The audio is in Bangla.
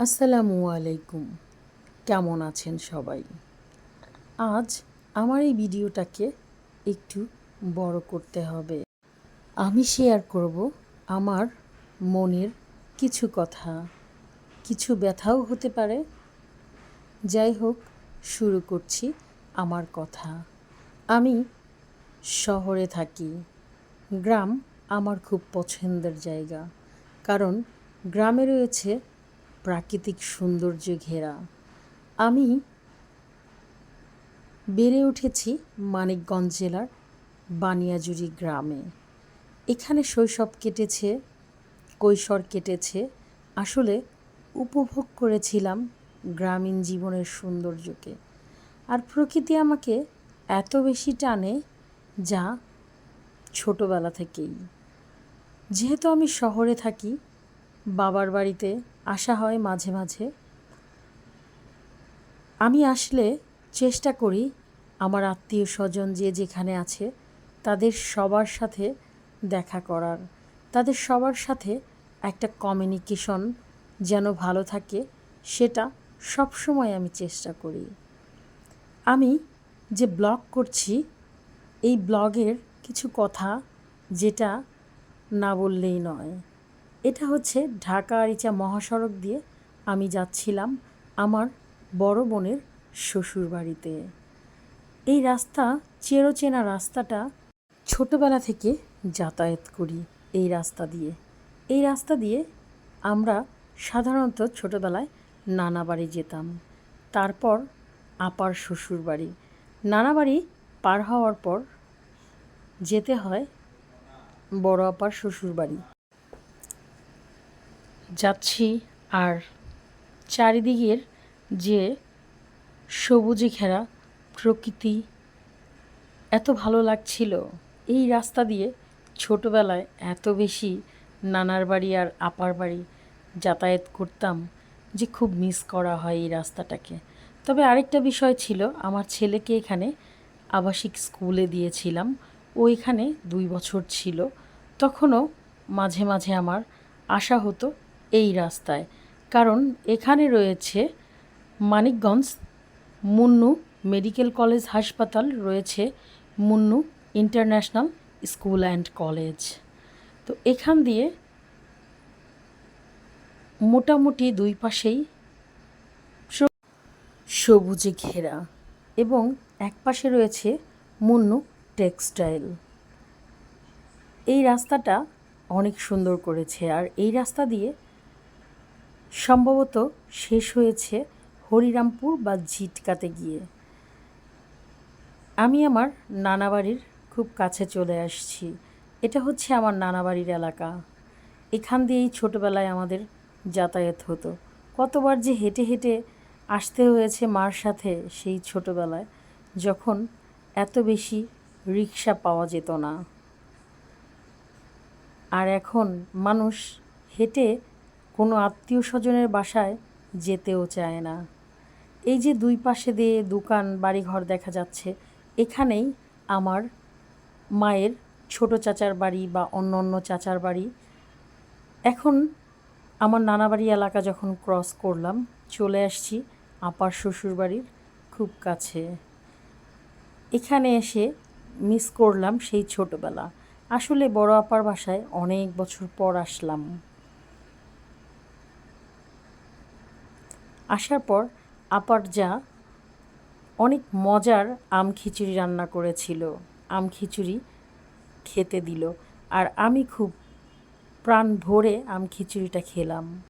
আসসালামু আলাইকুম। কেমন আছেন সবাই? আজ আমার এই ভিডিওটাকে একটু বড় করতে হবে। আমি শেয়ার করব আমার মনের কিছু কথা। কিছু ব্যথাও হতে পারে। যাই হোক, শুরু করছি আমার কথা। আমি শহরে থাকি। গ্রাম আমার খুব পছন্দের জায়গা। কারণ গ্রামে রয়েছে প্রাকৃতিক সৌন্দর্য ঘেরা। আমি বেড়ে উঠেছি মানিকগঞ্জ জেলার বানিয়াজুরি গ্রামে। এখানে শৈশব কেটেছে, কৈশোর কেটেছে। আসলে উপভোগ করেছিলাম গ্রামীণ জীবনের সৌন্দর্যকে। আর প্রকৃতি আমাকে এত বেশি টানে যা ছোটোবেলা থেকেই। যেহেতু আমি শহরে থাকি, বাবার বাড়িতে আসা হয় মাঝে মাঝে। আমি আসলে চেষ্টা করি আমার আত্মীয় স্বজন যে যেখানে আছে, তাদের সবার সাথে দেখা করার। তাদের সবার সাথে একটা কমিউনিকেশন যেন ভালো থাকে, সেটা সব সময় আমি চেষ্টা করি। আমি যে ব্লগ করছি, এই ব্লগের কিছু কথা যেটা না বললেই নয়। এটা হচ্ছে ঢাকা আরিচা মহাসড়ক দিয়ে আমি যাচ্ছিলাম আমার বড় বোনের শ্বশুর বাড়িতে এই রাস্তা, চেরোচেনা রাস্তাটা ছোটোবেলা থেকে যাতায়াত করি এই রাস্তা দিয়ে। এই রাস্তা দিয়ে আমরা সাধারণত ছোটোবেলায় নানা বাড়ি যেতাম। তারপর আপার শ্বশুর বাড়ি নানা বাড়ি পার হওয়ার পর যেতে হয় বড় আপার শ্বশুর বাড়ি যাচ্ছি আর চারিদিকের যে সবুজে ঘেরা প্রকৃতি এত ভালো লাগছিল। এই রাস্তা দিয়ে ছোটোবেলায় এত বেশি নানার বাড়ি আর আপার বাড়ি যাতায়াত করতাম যে খুব মিস করা হয় এই রাস্তাটাকে। তবে আরেকটা বিষয় ছিল, আমার ছেলেকে এখানে আবাসিক স্কুলে দিয়েছিলাম। ও এখানে দুই বছর ছিল। তখনও মাঝে মাঝে আমার আসা হতো এই রাস্তায়। কারণ এখানে রয়েছে মানিকগঞ্জ, মুন্নু মেডিকেল কলেজ হাসপাতাল, রয়েছে Munnu international school and college. তো এখান দিয়ে মোটামুটি দুই পাশেই সবুজে ঘেরা এবং এক পাশে রয়েছে মুন্নু টেক্সটাইল। এই রাস্তাটা অনেক সুন্দর করেছে আর এই রাস্তা দিয়ে সম্ভবত শেষ হয়েছে হরিরামপুর বা ঝিটকাতে গিয়ে। আমি আমার নানাবাড়ির খুব কাছে চলে আসছি। এটা হচ্ছে আমার নানাবাড়ির এলাকা। এখান দিয়েই ছোটোবেলায় আমাদের যাতায়াত হতো। কতবার যে হেঁটে হেঁটে আসতে হয়েছে মার সাথে সেই ছোটোবেলায়, যখন এত বেশি রিক্সা পাওয়া যেত না। আর এখন মানুষ হেঁটে কোনো আত্মীয় স্বজনের বাসায় যেতেও চায় না। এই যে দুই পাশে দিয়ে দোকান, বাড়িঘর দেখা যাচ্ছে, এখানেই আমার মায়ের ছোট চাচার বাড়ি বা অন্য অন্য চাচার বাড়ি। এখন আমার নানা বাড়ি এলাকা যখন ক্রস করলাম, চলে আসছি আপার শ্বশুর বাড়ির খুব কাছে। এখানে এসে মিস করলাম সেই ছোটোবেলা। আসলে বড় আপার বাসায় অনেক বছর পর আসলাম। আসার পর আপার যা অনেক মজার আম খিচুড়ি রান্না করেছিল। আম খিচুড়ি খেতে দিল। আর আমি খুব প্রাণ ভরে আম খিচুড়িটা খেলাম।